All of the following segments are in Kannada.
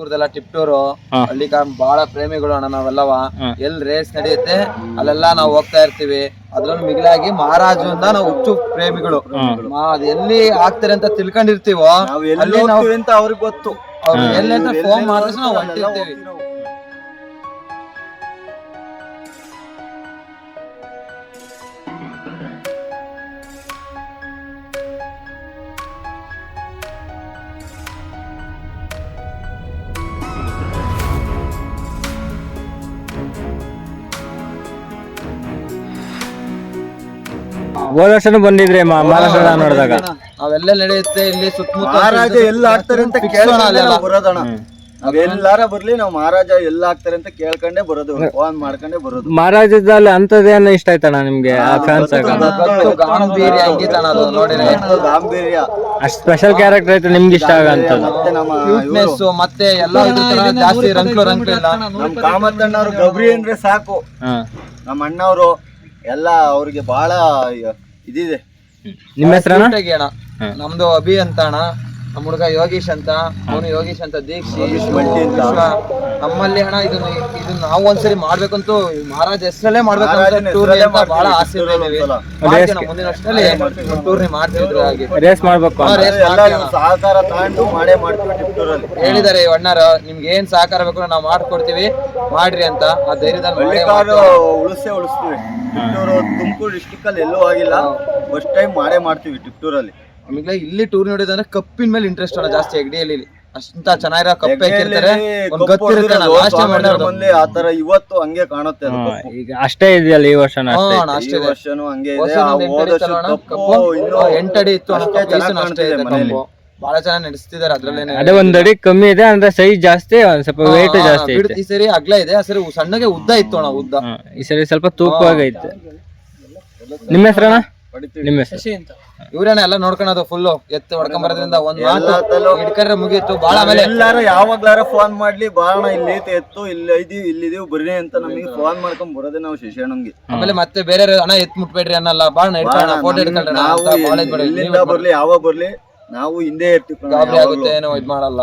ಊರ್ದೆಲ್ಲ ಟಿಪ್ಟೂರು. ಹಳ್ಳಿ ಕಾರ್ ಬಹಳ ಪ್ರೇಮಿಗಳು ಅಣ್ಣ ನಾವೆಲ್ಲವ. ಎಲ್ ರೇಸ್ ನಡೆಯುತ್ತೆ ಅಲ್ಲೆಲ್ಲ ನಾವು ಹೋಗ್ತಾ ಇರ್ತೀವಿ. ಅದ್ರಲ್ಲಿ ಮಿಗಿಲಾಗಿ ಮಹಾರಾಜು ಅಂತ ನಾವು ಹುಚ್ಚು ಪ್ರೇಮಿಗಳು. ಅದ್ ಎಲ್ಲಿ ಆಗ್ತಾರೆ ಅಂತ ತಿಳ್ಕೊಂಡಿರ್ತೀವೋ ನಾವ್ ಅಲ್ಲಿ ಎಲ್ಲಿ ನಾವು ಅಂತ ಅವ್ರಿಗೆ ಗೊತ್ತು. ಅವ್ರು ಎಲ್ಲಿ ಅಂತ ಫೋನ್ ಮಾಡಿದ್ರೆ ನಾವು ಹೊಂಟಿರ್ತೀವಿ. ಹೋದ ವರ್ಷನೂ ಬಂದಿದ್ರಿ ಮಾ- ಮಹಾರಾಷ್ಟ್ರ ನೋಡಿದಾಗ. ಅವೆಲ್ಲ ನಡೆಯುತ್ತೆ ಇಲ್ಲಿ ಸುತ್ತಮುತ್ತ ಮಹಾರಾಜ ಎಲ್ಲ ಆಗ್ತಾರೆ ಅಂತ ಕೇಳೋಣ ಕೇಳ್ಕೊಂಡೆ. ನಾವು ಬರೋದಣ್ಣ. ನಾವ್ ಎಲ್ಲಾರ ಬರ್ಲಿ ನಾವು ಮಹಾರಾಜ ಎಲ್ಲ ಆಗ್ತಾರೆ ಅಂತ ಕೇಳ್ಕೊಂಡೆ ಬರೋದು ಫೋನ್ ಮಾಡ್ಕೊಂಡೆ ಬರೋದು. ಮಹಾರಾಜದಲ್ಲಿ ಅಂತದೇನ ಇಷ್ಟ ಆಯ್ತಣ್ಣ ನಿಮ್ಗೆ ಆ ಫ್ಯಾನ್ಸ್ ಗೊತ್ತು ಗಾಂಭೀರ್ಯ ಹೆಂಗಿತ್ತಣ ಅದು ನೋಡಿದ್ರೆ? ಅದು ಗಾಂಭೀರ್ಯ. ಅಷ್ಟ್ ಸ್ಪೆಷಲ್ ಕ್ಯಾರೆಕ್ಟರ್ ಐತೆ ನಿಮ್ಗೆ ಇಷ್ಟ ಆಗಂತದ್ದು ಮತ್ತೆ ನಮ್ಮ ಇವ್ರು, ಕ್ಯೂಟ್ನೆಸ್ ಮತ್ತೆ ಎಲ್ಲ ಇದ್ರ ತರ ಜಾಸ್ತಿ ರಂಕು ರಂಕು ಇಲ್ಲ. ನಮ್ ಕಾಮತ್ತಣ್ಣವ್ರು ಗಬ್ರಿ ಅಂದ್ರೆ ಸಾಕು. ಹಾ. ನಮ್ಮ ಅಣ್ಣವ್ರು ಎಲ್ಲ ಅವ್ರಿಗೆ ಬಹಳ ಇದಿದೆ. ನಿಮ್ಮ ಹೆಸರ ಅಣ್ಣ. ನಮ್ದು ಅಭಿ ಅಂತ ಅಣ್ಣ. ನಮ್ಮ ಹುಡುಗ ಯೋಗೀಶ್ ಅಂತ. ಅವನು ಯೋಗೀಶ್ ಅಂತ ದೀಕ್ಷಿ. ವಿಶ್ವ. ನಮ್ಮಲ್ಲಿ ಅಣ್ಣ ಇದನ್ನ ಇದನ್ನ ನಾವು ಒಂದ್ಸರಿ ಮಾಡ್ಬೇಕಂತೂ ಮಹಾರಾಜ್ ಹೆಸರಲ್ಲೇ ಮಾಡ್ಬೇಕು ಟೂರ್ನಿ ಅಂತ ಬಹಳ ಆಸೆ ಇದೆ ನಮಗೆ. ಮಾಡ್ತೀವಿ ನಾವು ಮುಂದಿನ ವರ್ಷದಲ್ಲಿ ಟೂರ್ನಿ ಮಾಡ್ತಿದ್ರು ಹಾಗೆ. ರೇಸ್ ಮಾಡ್ಬೇಕು ಹಾ, ಅಂತ race ಎಲ್ಲ ಮಾಡ್ತೀವಿ ಅಣ್ಣ. ಸಹಕಾರ ತಗೊಂಡು ಮಾಡೇ ಮಾಡ್ತೀವಿ ಹೇಳಿದಾರೆ ಈ ಅಣ್ಣಾರ ನಿಮ್ಗೆ ಏನ್ ಸಹಕಾರ ಬೇಕು ನಾವು ಮಾಡ್ಕೊಡ್ತೀವಿ. ಮಾಡ್ರಿ ಅಂತ. ಆ ಧೈರ್ಯದಲ್ಲಿ ಮಾಡೇ ಹಳ್ಳಿಕಾರು ಮಾಡ್ತೀವಿ. ಉಳಿಸೇ ಉಳಿಸ್ತೀವಿ. ಟಿಪ್ಟೂರು ತುಮಕೂರು ಡಿಸ್ಟಿಕ್ ಅಲ್ಲಿ ಎಲ್ಲೂ ಆಗಿಲ್ಲ ಫಸ್ಟ್ ಟೈಮ್ ಮಾಡೇ ಮಾಡ್ತೀವಿ ಟಿಪ್ಟೂರಲ್ಲಿ ಆಮೇಲೆ ಇಲ್ಲಿ ಟೂರ್ ನೋಡಿದ್ರೆ ಕಪ್ಪಿನ ಮೇಲೆ ಇಂಟ್ರೆಸ್ಟ್ ಅಣ್ಣ ಜಾಸ್ತಿ ಅಗಡಿಯಲ್ಲಿ ಅಷ್ಟ ಚೆನ್ನಾಗಿರೋ ಕಪ್ ಹಾಕಿರ್ತಾರೆ ಒಂದ್ ಗೊತ್ತಿರುತ್ತೆ ಮುಂದೆ ಆ ತರ ಇವತ್ತು ಹಂಗೆ ಕಾಣುತ್ತೆ ಅದು ಹಾ, ಕಪ್ಪು. ಈಗ ಅಷ್ಟೇ ಇದೆಯಲ್ಲ ಈ ವರ್ಷ ಅಣ್ಣ ಈ ಅಷ್ಟೇ ಇದೆ ವರ್ಷನೂ ಹಂಗೆ ಇದೆ ವರ್ಷ ಆ ಒಂದ್ ಎಂಟ್ ಹೋದ ಅಡಿ ಇತ್ತಲ್ಲ ಅಣ್ಣ, ಕಪ್ಪು ಕಪ್ಪು? ಇನ್ನೂ ಎಂಟಡಿ ಇತ್ತು ಅಣ್ಣ, ಅಷ್ಟೇ ಕಪ್ಪು ಕಾಣ್ತಾ ಅಷ್ಟೇ ಕಾಣ್ತಿದೆ ಇದೆ ಮನೇಲಿ. ಕಪ್ಪು. ಬಹಳ ಚೆನ್ನಾಗಿ ನಡೆಸ್ತಿದ್ದಾರೆ ಅದ್ರಲ್ಲೇನೆ ಅದೇ ಒಂದ್ ಅಡಿ ಕಮ್ಮಿ ಇದೆ ಅಂದ್ರೆ ಸೈಜ್ ಜಾಸ್ತಿ ಒಂದ್ ಸ್ವಲ್ಪ ವೇಟ್ ಜಾಸ್ತಿ ಐತೆ ಈ ಸರಿ ಅಗ್ಲ ಇದೆ ಆ ಸರಿ ಸಣ್ಣಗೆ ಉದ್ದ ಇತ್ತು ಅಣ್ಣ ಉದ್ದ. ಹಾ, ಈ ಸರಿ ಸ್ವಲ್ಪ ತೂಕವಾಗೈತೆ ನಿಮ್ಮ ಹೆಸರಣ್ಣ. ನಿಮ್ಮ ಹೆಸರು. ಇವ್ರೇನ ಎಲ್ಲ ನೋಡ್ಕೊಳೋದು ಫುಲ್ ಎತ್ತು ಹೊಡ್ಕೊಂಡ್ ಬರೋದ್ರಿಂದ ಒಂದ್ ಮಾತು ಹಿಡ್ಕೊಂಡ್ರೆ ಮುಗೀತು ಬಾಳ ಆಮೇಲೆ ಎಲ್ಲಾರು ಯಾವಾಗ್ಲಾರ ಫೋನ್ ಮಾಡ್ಲಿ ಬಾಳಣ್ಣ ಇಲ್ಲಿ ಐತೆ ಎತ್ತು ಇಲ್ಲಿ ಐದಿ ಇಲ್ಲಿದೀವಿ ಬರ್ರಿ ಅಂತ ನಮಗೆ ಫೋನ್ ಮಾಡ್ಕೊಂಡ್ ಬರೋದೇ ನಾವು ಶಶಾಣಂಗೆ ಆಮೇಲೆ ಮತ್ತೆ ಬೇರೆ ಅಣ್ಣ ಎತ್ ಮುಟ್ಬೇಡ್ರಿ ಅನ್ನಲ್ಲ ಬಾಳ ಫೋಟೋ ಇಟ್ಕೊಳ್ಳೋಣ ನಾವು ಅಂತ ಬಾಳ ಇದ್ ಮಾಡಿ ಎಲ್ಲಿಂದ ಬರ್ಲಿ ಯಾವಾಗ ಬರ್ಲಿ ನಾವು ಹಿಂದೆ ಇರ್ತೀವಿ ಗಾಬರಿ ಆಗುತ್ತೆ ಏನೋ ಇದ್ ಮಾಡಲ್ಲ.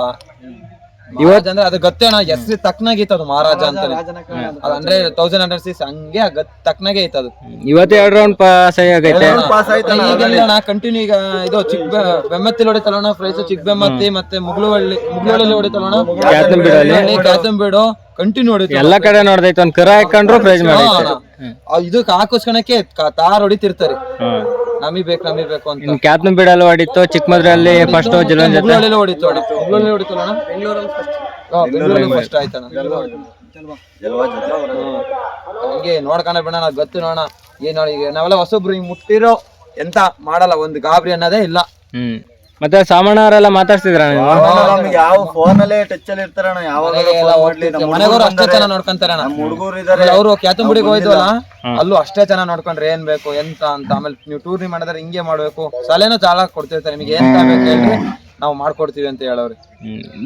ಇವತ್ತು ಅಂದ್ರೆ ಅದು ಗತ್ತೆ ಅಣ್ಣ ಹೆಸರು ತಕ್ಕನಾಗಿತ್ತು ಅದು ಮಹಾರಾಜ ಅಂತ ಅದು. ಅಂದ್ರೆ ತೌಸಂಡ್ ಹಂಡ್ರೆಡ್ ಸಿಕ್ಸ್ ಹಂಗೆ ತಕ್ಕನಾಗೆ ಐತೆ ಅದು. ಇವತ್ತು ಎರಡು ರೌಂಡ್ ಪಾಸ್ ಆಗೈತೆ. ಪಾಸ್ ಆಯ್ತಣ್ಣ ಈಗೆಲ್ಲ ಕಂಟಿನ್ಯೂ ಈಗ ಇದು ಚಿಕ್ಕ ಬೆ- ಬೆಮ್ಮತ್ತಿಲಿ ಹೊಡಿತಲ್ಲಣ್ಣ ಫ್ರೈಸ್ ಚಿಕ್ಕ ಬೆಮ್ಮತ್ತಿ ಮತ್ತೆ ಮುಗ್ಳುವಳ್ಳಿ ಮುಗ್ಳುವಳ್ಳಿ ಕ್ಯಾತಂಬೀಡಲ್ಲಿ. ಕ್ಯಾತಂಬೇಡು ಕಂಟಿನ್ಯೂ ಹೊಡಿತು ಎಲ್ಲಾ ಕಡೆ ನೋಡ್ದೈತೆ ಒಂದ್ ಕರ ಹಾಕೊಂಡ್ರು ಪ್ರೈಸ್ ಮಾಡಿ ಇದಕ್ಕೆ ಹಾಕೋಸ್ಕೊಳಕ್ಕೆ ತಾರ್ ಹೊಡಿತಿರ್ತಾರೆ. ನಮಿಗ್ ಬೇಕು ಬೇಕು ಅಂತ. ಇನ್ ಕ್ಯಾತ್ನ ಬಿಡಲು ಹೊಡಿತ್ತು ಚಿಕ್ಕಮದ್ರಲ್ಲಿ ಫಸ್ಟ್ ಜಲನ್ ಜೊತೆ. ಬೆಂಗಳೂರಲ್ಲಿ ಹೊಡಿತು ಅಣ್ಣ. ಮುಗ್ಳುವಳ್ಳಿ ಹೊಡಿತಲ್ಲಣ್ಣ ಬೆಂಗಳೂರಲ್ಲಿ ಫಸ್ಟ್ ಆಯ್ತಣ್ಣ. ಹಂಗೆ ನೋಡ್ಕೊಂಡ ಬಿಡೋಣ ಗೊತ್ತು ನೋಡೋಣ. ಏನ್ ನೋಡಿ ಈಗ ನಾವೆಲ್ಲ ಹೊಸೊಬ್ರು ಹಿಂಗ್ ಮುಟ್ಟಿರೋ ಎಂತ ಮಾಡಲ್ಲ ಒಂದು ಗಾಬರಿ ಅನ್ನೋದೇ ಇಲ್ಲ. ಹ್ಮ್. ಮತ್ತೆ ಸಾಮಣ್ಣ ಅವರೆಲ್ಲ ಮಾತಾಡ್ತಿದ್ರ ನೀವು ನಮ್ಗೆ ಯಾವ ಫೋನ್ ಅಲ್ಲೇ ಟಚ್ ಅಲ್ಲಿ ಇರ್ತಾರಣ್ಣ ಯಾವಾಗ ಮನೆಗೋರು ಅಷ್ಟೇ ಚೆನ್ನಾಗಿ ನೋಡ್ಕೊಂತಾರೆ ನಮ್ಮ ಹುಡುಗರು ಇದಾರೆ. ಅವರು ಕ್ಯಾತಂಬುಡಿಗೆ ಹೋಯ್ತಲ್ಲ ಅಲ್ಲೂ ಅಷ್ಟೇ ಚೆನ್ನಾಗಿ ನೋಡ್ಕೊಂಡ್ರೆ ಏನ್ ಬೇಕು ಎಂತ ಅಂತ ಆಮೇಲೆ ನೀವು ಟೂರ್ನಿ ಮಾಡಿದ್ರೆ ಹಿಂಗೆ ಮಾಡ್ಬೇಕು. ಸಲಹೆನೂ ಚಾಲ ಕೊಡ್ತಿರ್ತಾರೆ ನಿಮಗೆ ಎಂತ ಬೇಕು ಹೇಳ್ರಿ. ನಾವು ಮಾಡ್ಕೊಡ್ತೀವಿ ಅಂತ ಹೇಳೋರು.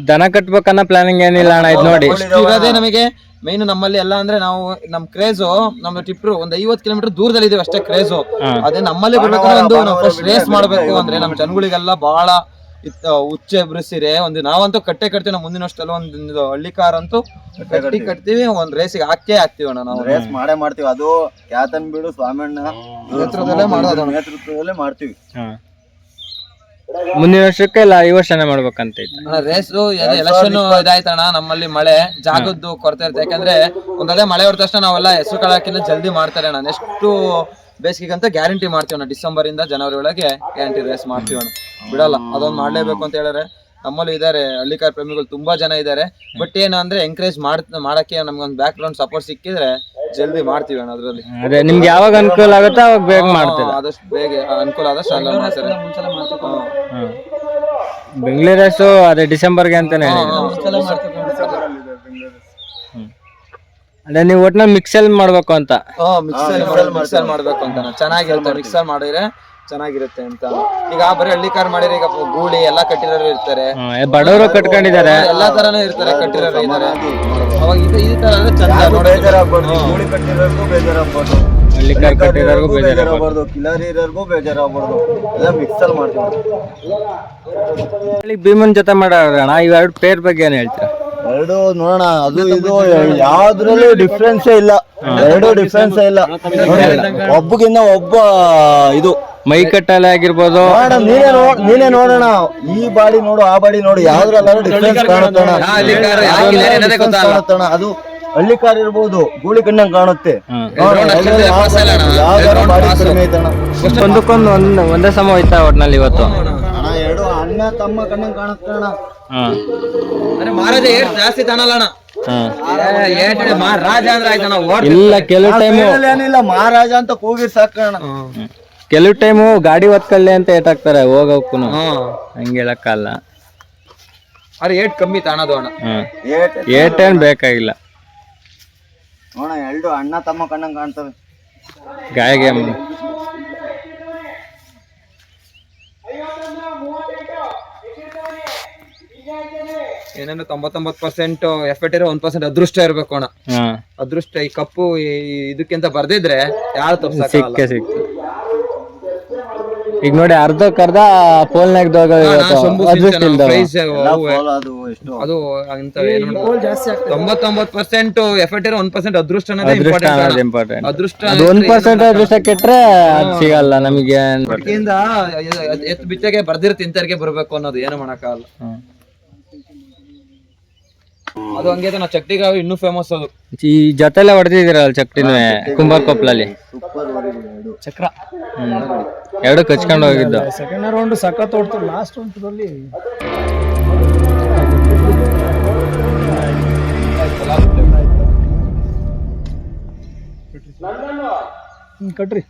ದನ ಕಟ್ಬೇಕನ್ನ ಪ್ಲಾನಿಂಗ್ ಏನಿಲ್ಲ ಅಣ್ಣ ಇದು ನೋಡಿ. ಇರೋದೇ ನಮಗೆ ಮೇನ್ ನಮ್ಮಲ್ಲಿ ಎಲ್ಲ ಅಂದ್ರೆ ನಾವು ನಮ್ ಕ್ರೇಜು ನಮ್ಮ ಟಿಪ್ರು ಒಂದ್ ಐವತ್ ಕಿಲೋಮೀಟರ್ ದೂರದಲ್ಲಿ ಇದೀವಿ ಅಷ್ಟೇ ಕ್ರೇಜು ಅದೇ ನಮ್ಮಲ್ಲಿ ಬರ್ಬೇಕು ಒಂದು ನಾವು ಫಸ್ಟ್ ರೇಸ್ ಮಾಡ್ಬೇಕು ಅಂದ್ರೆ ನಮ್ ಜನಗಳಿಗೆಲ್ಲ ಬಹಳ ಉಚ್ಚೆ ಹುಚ್ಚ ಎಬ್ರಿಸಿರೆ. ಒಂದು ನಾವಂತೂ ಕಟ್ಟೆ ಕಟ್ತೀವಿ ನಮ್ಮ ಮುಂದಿನ ವರ್ಷದಲ್ಲಿ ಒಂದು ಹಳ್ಳಿ ಕಾರ್ ಅಂತೂ ಕಟ್ಟಿ ಕಟ್ತೀವಿ. ಒಂದ್ ರೇಸಿಗೆ ಹಾಕೇ ಹಾಕ್ತಿವಿ ಅಣ್ಣ ನಾವು. ರೇಸ್ ಮಾಡೇ ಮಾಡ್ತೀವಿ. ಅದು ಯಾತನ್ ಬಿಡು ಸ್ವಾಮಣ್ಣ ನೇತೃತ್ವದಲ್ಲೇ ಮಾಡೋದು ಅಣ್ಣ. ನೇತೃತ್ವದಲ್ಲೇ ಮಾಡ್ತೀವಿ. ಹಾ. ಮುಂದಿನ ವರ್ಷಕ್ಕೆ ಇಲ್ಲ ಈ ವರ್ಷನೇ ಮಾಡ್ಬೇಕಂತೈತೆ ಅಣ್ಣ ರೇಸು ಎಲೆಕ್ಷನ್ ಇದಾಯ್ತಣ್ಣ ನಮ್ಮಲ್ಲಿ ಮಳೆ ಜಾಗದ್ದು ಕೊರತೆ ಇರುತ್ತೆ. ಯಾಕಂದ್ರೆ ಒಂದದೇ ಮಳೆ ಹೊರ ತಕ್ಷಣ ನಾವೆಲ್ಲ ಹೆಸರು ಕಾಳಕ್ಕಿಂತ ಜಲ್ದಿ ಮಾಡ್ತಾರೆ ಅಣ್ಣ. ನೆಕ್ಸ್ಟ್ ಬೇಸಿಗೆಗಂತ ಗ್ಯಾರಂಟಿ ಮಾಡ್ತೀವಿ ಅಣ್ಣ. ಡಿಸೆಂಬರ್ ಇಂದ ಜನವರಿ ಒಳಗೆ ಗ್ಯಾರಂಟಿ ರೇಸ್ ಮಾಡ್ತೀವಿ ಅಣ್ಣ. ಬಿಡಲ್ಲ ಅದೊಂದು ಮಾಡ್ಲೇಬೇಕು ಅಂತ ಹೇಳಿದ್ರೆ ನಮ್ಮಲ್ಲಿ ಇದ್ದಾರೆ ಹಳ್ಳಿಕಾರ್ ಪ್ರೇಮಿಗಳು ತುಂಬಾ ಜನ ಇದ್ದಾರೆ ಬಟ್ ಏನಂದ್ರೆ ಎಂಕರೇಜ್ ಮಾಡ್ ಮಾಡಕ್ಕೆ ನಮ್ಗೊಂದು ಬ್ಯಾಕ್ ಗ್ರೌಂಡ್ ಸಪೋರ್ಟ್ ಸಿಕ್ಕಿದ್ರೆ ಜಲ್ದಿ ಮಾಡ್ತೀವಿ ಅಣ್ಣ ಅದ್ರಲ್ಲಿ. ಅದೇ ನಿಮ್ಗೆ ಯಾವಾಗ ಅನುಕೂಲ ಆಗುತ್ತೋ ಅವಾಗ ಬೇಗ ಮಾಡ್ತೀವಿ ಆದಷ್ಟು ಬೇಗ ಅನುಕೂಲ ಆದಷ್ಟು ಅಲ್ಲ ಮಾಡ್ತಾರೆ. ಬೆಂಗಳೂರು ರೇಸು ಅದೇ ಡಿಸೆಂಬರ್ಗೆ ಅಂತಾನೆ ಹೇಳಿದ್ರು. ಅದೇ ನೀವು ಒಟ್ನಲ್ಲಿ ಮಿಕ್ಸಲ್ ಮಾಡ್ಬೇಕು ಅಂತ. ಮಿಕ್ಸರ್ ಮಿಕ್ಸರ್ ಮಾಡ್ಬೇಕು ಅಂತ. ಚೆನ್ನಾಗಿರುತ್ತೆ ಮಿಕ್ಸರ್ ಮಾಡಿದ್ರೆ ಚೆನ್ನಾಗಿರುತ್ತೆ ಅಂತ. ಈಗ ಬರೀ ಹಳ್ಳಿ ಕಾರ್ ಮಾಡಿದ್ರೆ ಈಗ ಗೂಳಿ ಎಲ್ಲಾ ಕಟ್ಟಿರೋರು ಇರ್ತಾರೆ. ಬಡವರು ಕಟ್ಕೊಂಡಿದ್ದಾರೆ. ಎಲ್ಲಾ ತರನು ಇರ್ತಾರೆ ಕಟ್ಟಿರೋರು ಇದಾರೆ. ಅವಾಗ ಇದು ಈ ತರ ಅಂದ್ರೆ ಚಂದ. ಬೇಜಾರಾಗ್ಬಾರ್ದು ಗೂಳಿ ಕಟ್ಟಿರೋರ್ಗೂ ಬೇಜಾರಾಗ್ಬಾರ್ದು. ಹಳ್ಳಿ ಕಾರ್ ಕಟ್ಟಿರೋರ್ಗೂ ಬೇಜಾರ ಬೇಜಾರಾಗ್ಬಾರ್ದು ಕಿಲರ್ ಇರೋರ್ಗೂ ಬೇಜಾರಾಗ್ಬಾರ್ದು. ಎಲ್ಲ ಅಲ್ಲಿ ಮಾಡ್ತೀವಿ. ಭೀಮನ್ ಜೊತೆ ಮಾಡೋಣ ಇವೆರಡು ಪೇರ್ ಬಗ್ಗೆ ಏನ್ ಹೇಳ್ತೀರಾ? ಎರಡು ನೋಡೋಣ ಅದು ಇದು ಯಾವ್ದ್ರಲ್ಲೂ ಡಿಫ್ರೆನ್ಸೇ ಇಲ್ಲ. ಎರಡು ಡಿಫ್ರೆನ್ಸ್ ಇಲ್ಲ. ಒಬ್ಬಗಿನ್ನ ಒಬ್ಬ ಇದು ಮೈ ಕಟ್ಟಲೆ ಆಗಿರ್ಬೋದು. ನೀನೇ ನೋಡ್ ನೀನೇ ನೋಡೋಣ. ಈ ಬಾಡಿ ನೋಡು ಆ ಬಾಡಿ ನೋಡು. ಯಾವ್ದ್ರಲ್ಲಾದ್ರೂ ಡಿಫ್ರೆನ್ಸ್ ಕಾಣುತ್ತಣ ಗೊತ್ತಾಗಲ್ಲ. ಕಾಣುತ್ತಣ ಅದು ಹಳ್ಳಿ ಕಾರ್ ಇರ್ಬೋದು ಗೂಳಿ ಕಣ್ಣಂಗ್ ಕಾಣುತ್ತೆ. ನೋಡು, ಅದ್ರಲ್ಲಿ ಬಾಡಿ ಕಡಿಮೆ ಐತಣ ಒಂದಕ್ಕೊಂದು ಒಂದ್ ಒಂದೇ ಸಮ ಹೋಯ್ತಾ ಒಟ್ನಲ್ಲಿ ಇವತ್ತು. ಅಣ್ಣ ಎರಡು ಅಣ್ಣ ತಮ್ಮ ಕಣ್ಣಂಗ್ ಕಾಣುತ್ತೆ ಏಟ್ ಜಾಸ್ತಿ ತಾನಲ್ಲ ಅಣ್ಣ ಹಾ ಏ, ಏಟ್ ಮಾ- ರಾಜ ಅಂದ್ರೆ ಆಯ್ತಣ್ಣ ಓಡ್ ಇಲ್ಲ ಕೆಲವು ಟೈಮು ಏನಿಲ್ಲ ಮಹಾರಾಜ ಅಂತ ಕೂಗಿ ಸಾಕಣ ಕೆಲವು ಟೈಮು ಗಾಡಿ ಒತ್ಕಳ್ಳೆ ಅಂತ ಏಟಾಕ್ತಾರೆ ಹಾಕ್ತಾರೆ ಹ್ಮ್ ಹಂಗೆ ಹೇಳಕ್ಕಲ್ಲ. ಅರೆ ಏಟ್ ಕಮ್ಮಿ ತಾಣದು ಅಣ್ಣ. ಏಟೇನ್ ಬೇಕಾಗಿಲ್ಲ. ನೋಡ ಎರಡು ಅಣ್ಣ ತಮ್ಮ ಕಣ್ಣಂಗ್ ಕಾಣ್ತವೆ. ಗಾಯಗೆ ಏನನ್ನ ತೊಂಬತ್ತೊಂಬತ್ತು ಪರ್ಸೆಂಟ್ ಎಫೆಕ್ಟ್ ಇರೋ ಒಂದ್ ಪರ್ಸೆಂಟ್ ಅದೃಷ್ಟ ಇರ್ಬೇಕು ಅಣ್ಣ. ಅದೃಷ್ಟ ಈ ಕಪ್ಪು ಇದಕ್ಕಿಂತ ಬರ್ದಿದ್ರೆ ಯಾರು ತಪ್ಪ ಸಿಕ್ಕೇ ಸಿಕ್ತು. ಈಗ ನೋಡಿ ಅರ್ಧಕ್ಕರ್ಧ ಕರ್ದ ಅದೃಷ್ಟ ಇಲ್ದವ ಅದು ತೊಂಬತ್ತೊಂಬತ್ತು ಪರ್ಸೆಂಟ್ ಎಫೆಕ್ಟ್ ಇರೋ ಒಂದ್ ಪರ್ಸೆಂಟ್ ಅದೃಷ್ಟ ಅನ್ನೋದೇ ಅದೃಷ್ಟ ಅನ್ನೋದು ಇಂಪಾರ್ಟೆಂಟ್ ಅದೃಷ್ಟ ಅದು ಒಂದ್ ಪರ್ಸೆಂಟ್ ಅದೃಷ್ಟ ಕೆಟ್ರೆ ಅದ್ ಸಿಗಲ್ಲ ನಮಗೆ. ಇಂದ ಎತ್ ಬಿತ್ತಗೆ ಬರ್ದಿರ್ ತಿಂತರಿಗೆ ಬರ್ಬೇಕು ಅನ್ನೋದು ಏನು ಮಾಡಕ್ಕಾಗಲ್ಲ. ಅದು ಹಂಗೆ ನಾವು ಚಕ್ಟಿಗಾವ್ ಇನ್ನೂ ಫೇಮಸ್ ಅದು. ಈ ಜೊತೆಲ್ಲ ಹೊಡೆದಿದ್ದೀರಲ್ಲ ಚಕ್ಟಿನೇ ಕುಂಬಾರ್ ಕೊಪ್ಲಲ್ಲಿ ಚಕ್ರ. ಎರಡು ಕಚ್ಕೊಂಡು ಹೋಗಿದ್ದ. ಸೆಕೆಂಡ್ ರೌಂಡ್ ಸಖತ್ ಓಡ್ತು ಲಾಸ್ಟ್ ಹಂತದಲ್ಲಿ ಕಟ್ರಿ.